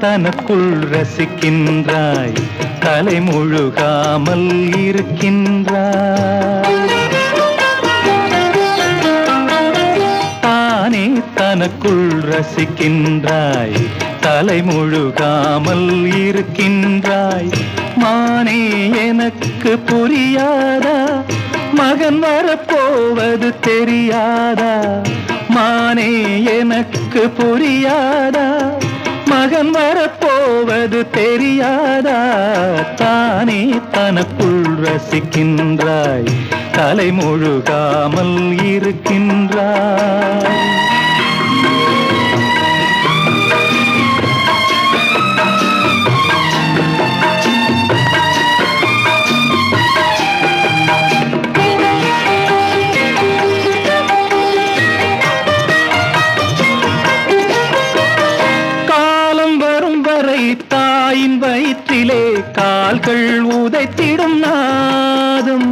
தனக்குள் ரசிக்கின்றாய் தலை முழுகாமல் இருக்கின்றாய். தானே தனக்குள் ரசிக்கின்றாய் தலை முழுகாமல் இருக்கின்றாய். மானே எனக்கு புரியாதா மகன் வரப்போவது தெரியாதா? மானே எனக்கு புரியாதா மகன் வரப்போவது தெரியாதா? தானே தனக்குள் ரசிக்கின்றாய். தலை முழுகாமல் இருக்கின்றாய். தாயின் வயிற்றிலே கால்கள் உதைத்திடும் நாதம்.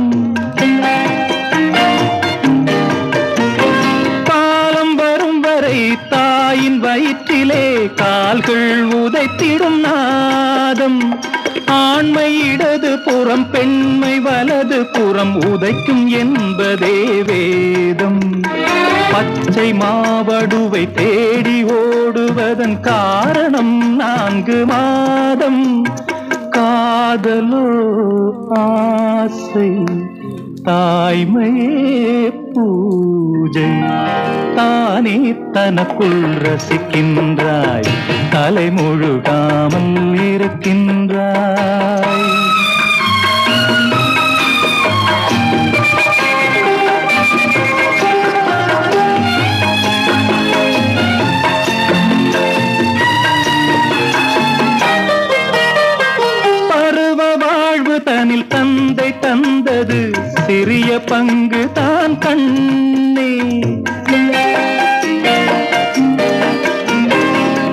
காலம் வரும் வரை தாயின் வயிற்றிலே கால்கள் உதைத்திடும் நாதம். ஆண்மை இடது புறம் பெண்மை வலது புறம் உதைக்கும் என்பதே வேதம். பச்சை மாவடுவை தேடி ஓடுவதன் காரணம் நான்கு மாதம். காதலோ ஆசை தாய்மையே பூஜை. தானே தனக்குள் ரசிக்கின்றாய் தலைமுழுகாமல் இருக்கின்றாய். தந்தது சிறிய பங்கு தான் கண்ணே.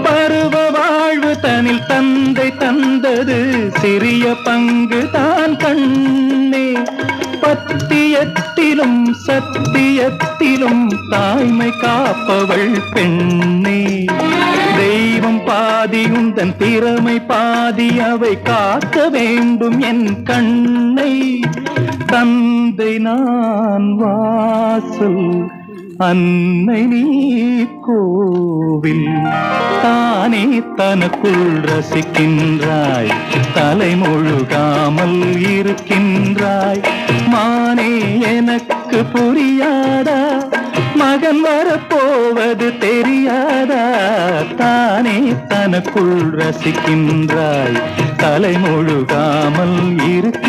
பருவ வாழ்வு தனில் தந்தை தந்தது சிறிய பங்கு தான் கண்ணே. பத்தியத்திலும் சத்தியத்திலும் தாய்மை காப்பவள் பெண்ணே. பாதி உந்தன் திறமை பாதி அவை காக்க வேண்டும் என் கண்ணை. தந்தை நான் வாசல் அன்னை நீ கோவில். தானே தனக்குள் ரசிக்கின்றாய் தலை முழுகாமல் இருக்கின்றாய். மானே எனக்கு புரியாதா மகன் வரப்போவது தெரியாதா தானே தனக்குள் ரசிக்கின்றாய்? தலை இருக்க